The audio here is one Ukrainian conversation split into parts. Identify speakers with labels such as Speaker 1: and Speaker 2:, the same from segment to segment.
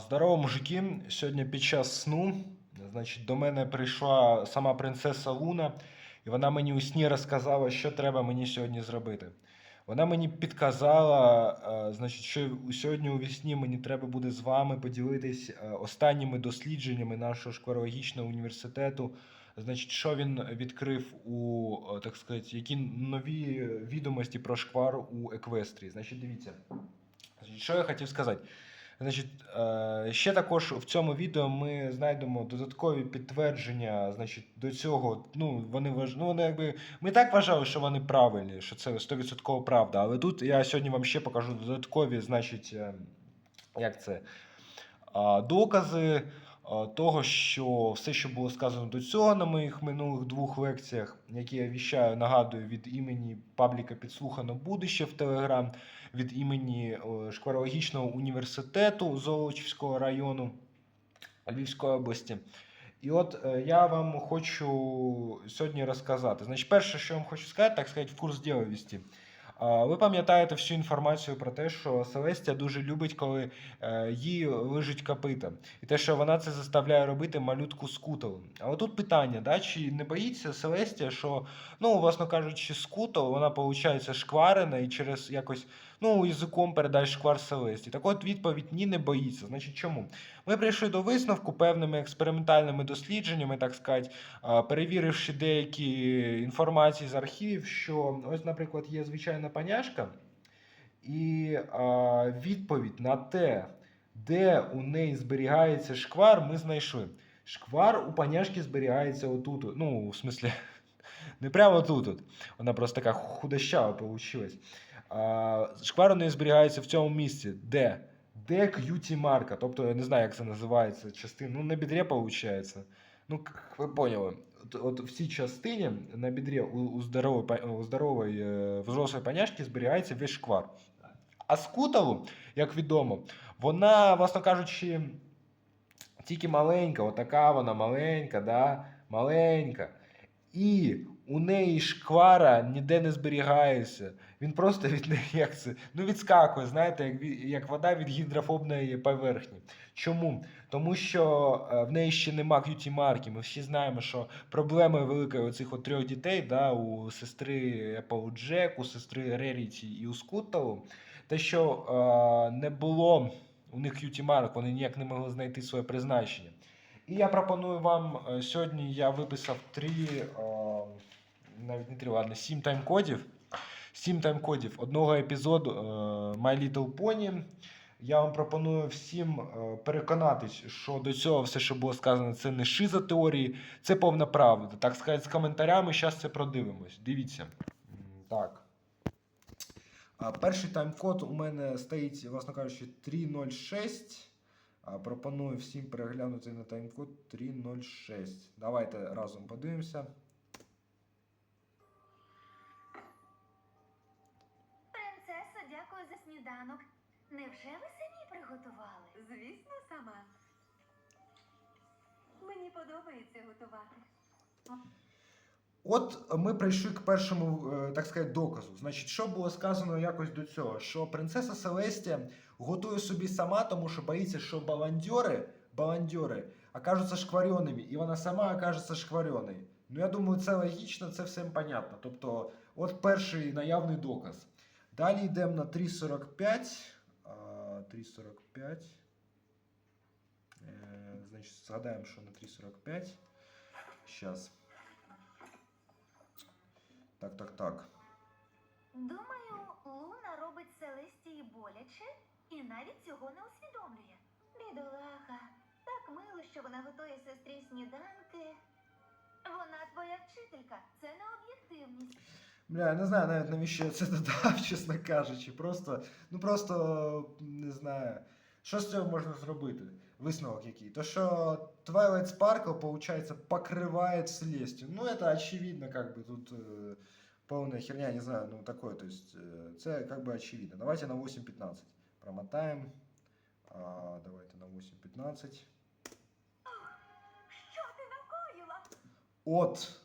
Speaker 1: Здорово, мужики. Сьогодні під час сну, значить, до мене прийшла сама принцеса Луна, і вона мені у сні розказала, що треба мені сьогодні зробити. Вона мені підказала, е, значить, що сьогодні у вісні мені треба буде з вами поділитись е, останніми дослідженнями нашого шкварологічного університету. Значить, що він відкрив у, е, так сказати, які нові відомості про шквар у Еквестрії. Значить, дивіться. Що я хотів сказати? Значить, е, ще також в цьому відео ми знайдемо додаткові підтвердження. Значить, до цього, ну вони ну, вони якби ми так вважали, що вони правильні, що це 100% правда. Але тут я сьогодні вам ще покажу додаткові, значить, е, як це, докази того, що все, що було сказано до цього на моїх минулих двох лекціях, які я віщаю, нагадую, від імені пабліка підслухано будуще в Телеграм, від імені е, Шкварологічного університету Золочівського району Львівської області. І от е, я вам хочу сьогодні розказати. Значить, перше, що я вам хочу сказати, так сказати, в курс. А, Ви пам'ятаєте всю інформацію про те, що Селестія дуже любить, коли е, їй лежить копита. І те, що вона це заставляє робити малютку скутову. Але тут питання, да, чи не боїться Селестія, що, ну, власно кажучи, скутов, вона, виходить, шкварена і через якось, ну, язиком передай шквар Селестії. Так от відповідь ні, не боїться. Значить, чому? Ми прийшли до висновку певними експериментальними дослідженнями, так сказати, перевіривши деякі інформації з архівів, що ось, наприклад, є звичайна паняшка, і а, відповідь на те, де у неї зберігається шквар, ми знайшли. Шквар у паняшки зберігається отут. Ну, в смислі, не прямо тут. Вона просто така худощава получилась. Шквар у неї зберігається в цьому місці. Де? Де к'юті марка? Тобто, я не знаю, як це називається частина. Ну, на бідре виходить. Ну, ви поняли. От, от в цій частині на бідрі у, у здорової, у здорової е, взрослої паняшки зберігається весь шквар. А скуталу, як відомо, вона, власно кажучи, тільки маленька, отака вона маленька, да? маленька. І у неї шквара ніде не зберігається. Він просто від неї як це, ну, відскакує, знаєте, як, як вода від гідрофобної поверхні. Чому? Тому що е, в неї ще нема к'юті марки. Ми всі знаємо, що проблема велика у цих трьох дітей, да, у сестри Applejack, у сестри Реріті і у Скутталу, те, що е, не було у них к'юті марок, вони ніяк не могли знайти своє призначення. І я пропоную вам е, сьогодні я виписав три, е, навіть не три, ладно, сім тайм-кодів. Сім тайм-кодів одного епізоду е, My Little Pony. Я вам пропоную всім переконатись, що до цього все, що було сказано, це не шиза теорії, це повна правда. Так сказати, з коментарями зараз це продивимось. Дивіться. Так. Перший тайм-код у мене стоїть, власно кажучи, 306. Пропоную всім переглянути на тайм-код 306. Давайте разом подивимося.
Speaker 2: Принцесо, дякую за сніданок. Невже ви самі приготували?
Speaker 3: Звісно, сама. Мені подобається готувати.
Speaker 1: От ми прийшли к першому, е, так сказати, доказу. Значить, що було сказано якось до цього? Що принцеса Селестія готує собі сама, тому що боїться, що баландьори, баландьори окажуться шквареними, і вона сама окажеться шквареною. Ну, я думаю, це логічно, це всім понятно. Тобто, от перший наявний доказ. Далі йдемо на 3.45. 3.45. Е, Значить, згадаємо, що на 3.45. Зараз. Так, так, так.
Speaker 2: Думаю, Луна робить Селестії боляче і навіть цього не усвідомлює. Бідолаха, так мило, що вона готує сестрі сніданки. Вона твоя вчителька, це не об'єктивність.
Speaker 1: Бля, я не знаю навіть навіщо я це додав, чесно кажучи. Просто, ну просто не знаю. Що з цього можна зробити? Висновок який? То, що Twilight Sparkle, получается, покрывает Celestia. Ну, это очевидно, как бы тут э, полная херня, не знаю, ну такое, то есть, э, це как бы очевидно. Давайте на 8.15 промотаем. А, давайте на 8.15.
Speaker 3: Що ти накоїла?
Speaker 1: От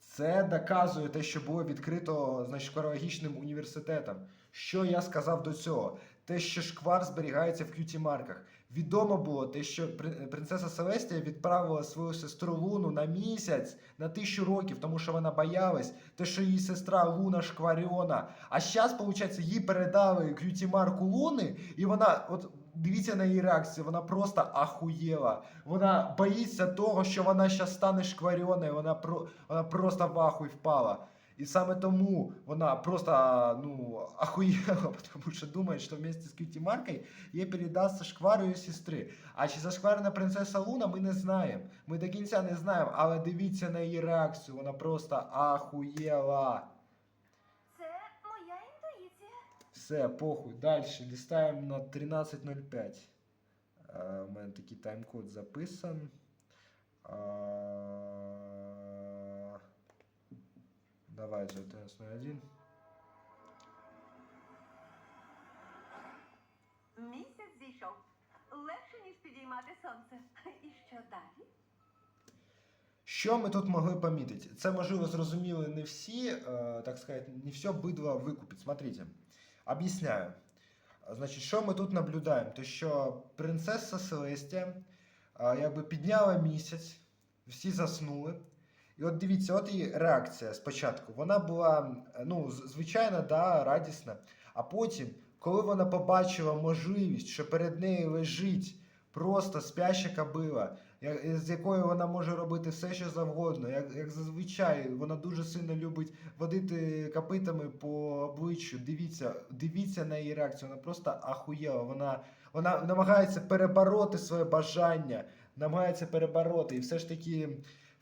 Speaker 1: це доказує те, що було відкрито значить, шкварологічним університетом. Що я сказав до цього? те, що шквар зберігається в к'юті-марках. Відомо було те, що при- принцеса Селестія відправила свою сестру Луну на місяць, на тисячу років, тому що вона боялась, те, що її сестра Луна шкваріона. А зараз, виходить, їй передали к'юті-марку Луни, і вона, от дивіться на її реакцію, вона просто ахуєла. Вона боїться того, що вона зараз стане шкваріоною, вона, про, вона просто в ахуй впала. І саме тому вона просто ну, ахуєла, тому що думає, що вместе з Кьюті Маркой їй передасться шквар її сестри. А чи зашкварена принцеса Луна, ми не знаємо. Ми до кінця не знаємо, але дивіться на її реакцію, вона просто ахуєла.
Speaker 2: Це моя інтуїція.
Speaker 1: Все, похуй. Далі листаємо на 13.05. Е, У мене такий тайм-код записан. А, Давай же 11.01.
Speaker 3: Місяць зійшов. Легше, ніж підіймати сонце. І що далі?
Speaker 1: Що ми тут могли помітити? Це, можливо, зрозуміли не всі, е, так сказати, не все бидло викупить. Смотрите, об'ясняю. Значить, що ми тут наблюдаємо? То що принцеса Селестія е, якби підняла місяць, всі заснули. І от дивіться, от її реакція спочатку. Вона була ну, з- звичайно, да, радісна. А потім, коли вона побачила можливість, що перед нею лежить просто спяща кобила, я- з якою вона може робити все, що завгодно. Як, як зазвичай, вона дуже сильно любить водити копитами по обличчю. Дивіться, дивіться на її реакцію. Вона просто ахуєла. Вона, вона намагається перебороти своє бажання, намагається перебороти. І все ж таки,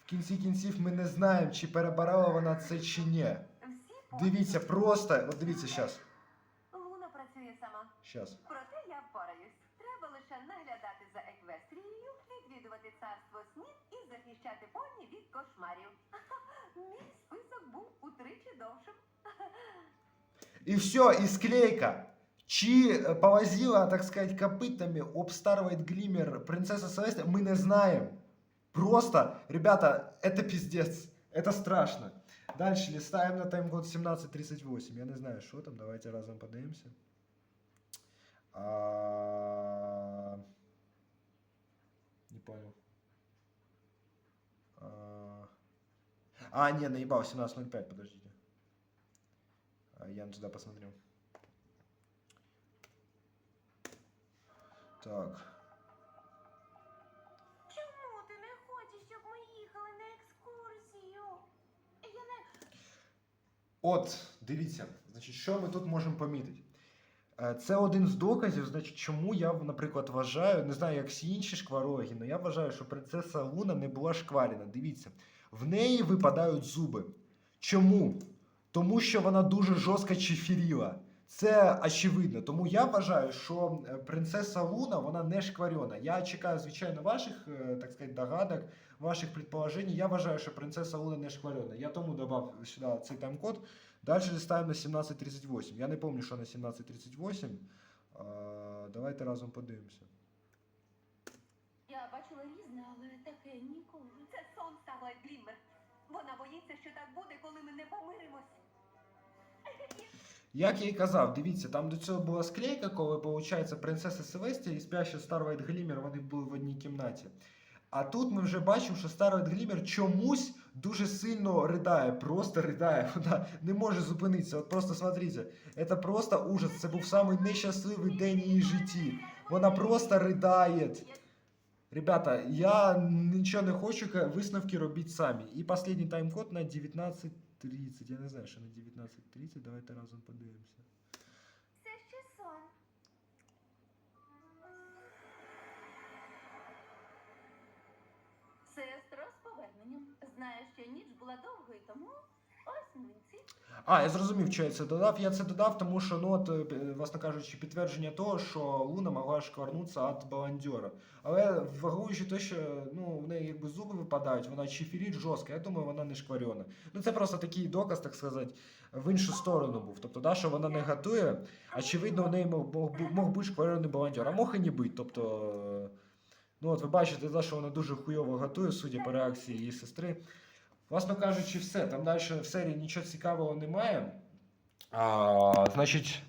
Speaker 1: в кінці кінців ми не знаємо, чи переборола вона це чи ні. Дивіться, просто, от дивіться зараз.
Speaker 3: Луна працює сама.
Speaker 1: Щас.
Speaker 3: Проте я впораюсь. Треба лише наглядати за еквестрією, відвідувати царство снів і захищати поні від кошмарів. Мій список був утричі довшим.
Speaker 1: И все, и склейка. Чи е, повозила, так сказать, копытами об Starlight Glimmer принцесса Селестия, мы не знаем. Просто, ребята, это пиздец. Это страшно. Дальше листаем на тайм-код 1738. Я не знаю, что там. Давайте разом подивимся. А, Не понял. А, А, не, наебал, 17.05, подождите. А, Я туда посмотрел. Так. От, дивіться, значить, що ми тут можемо помітити? Е, Це один з доказів, значить, чому я, наприклад, вважаю, не знаю, як всі інші шкварологи, але я вважаю, що принцеса Луна не була шкварена. Дивіться, в неї випадають зуби. Чому? Тому що вона дуже жорстко чефіріла. Це очевидно. Тому я вважаю, що е, принцеса Луна вона не шкварена. Я чекаю, звичайно, ваших, е, так сказати, догадок, ваших предположень. Я вважаю, що принцеса Луна не шкварена. Я тому додав сюди цей тайм-код. Далі листаємо на 17.38. Я не пам'ятаю, що на 17.38. А, давайте разом подивимося.
Speaker 2: Я бачила різне, але таке ніколи.
Speaker 3: Це сон Starlight Glimmer. Вона боїться, що так буде, коли ми не помиримось.
Speaker 1: Як я і казав, дивіться, там до цього була склейка, коли, виходить, принцеса Селестія і спяща Starlight Glimmer, вони були в одній кімнаті. А тут ми вже бачимо, що Starlight Glimmer чомусь дуже сильно ридає, просто ридає. Вона не може зупинитися. От просто смотрите, це просто ужас. Це був самий нещасливий день її житті. Вона просто ридає. Ребята, я нічого не хочу, висновки робіть самі. І останній тайм-код на 19.30. Я не знаю, що на 19.30. Давайте разом подивимося.
Speaker 2: Знаю, що ніч була довгою, тому ось млинці.
Speaker 1: А, я зрозумів, що я це додав. Я це додав, тому що, ну, от, е, власне кажучи, підтвердження того, що Луна могла шкварнутися від баландьора. Але враховуючи те, що ну, в неї якби зуби випадають, вона чифірить жорстко, я думаю, вона не шкварена. Ну, це просто такий доказ, так сказати, в іншу сторону був. Тобто, да, що вона не готує, очевидно, у неї мог, мог, мог бути шкварений баландьор, а мог і не бути. Тобто, ну, от ви бачите, що вона дуже хуйово готує, судя по реакції її сестри. Власно кажучи, все. Там далі в серії нічого цікавого немає. А, значить,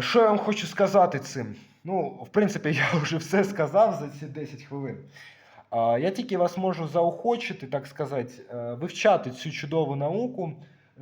Speaker 1: Що я вам хочу сказати цим? Ну, в принципі, я вже все сказав за ці 10 хвилин. А, Я тільки вас можу заохочити, так сказати, е, вивчати цю чудову науку,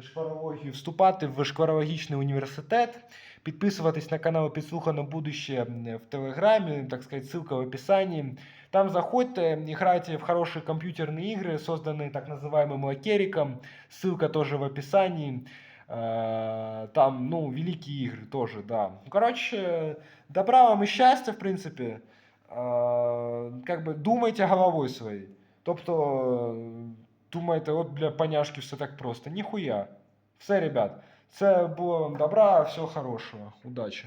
Speaker 1: шкварологію, вступати в шкварологічний університет, підписуватись на канал Підслухано будуще в Телеграмі, так сказати, ссылка в описании. Там заходьте, играйте в хорошие компьютерные игры, созданные так называемым лакериком. Ссылка тоже в описании. Э, Там, ну, великие игры тоже, да. Ну, короче, добра вам и счастья, в принципе. Э, Как бы думайте головой своей. Тобто, е, думаєте, от для поняшки все так просто. Ніхуя. Все, ребят. Це було вам добра, всього хорошого. Удачі.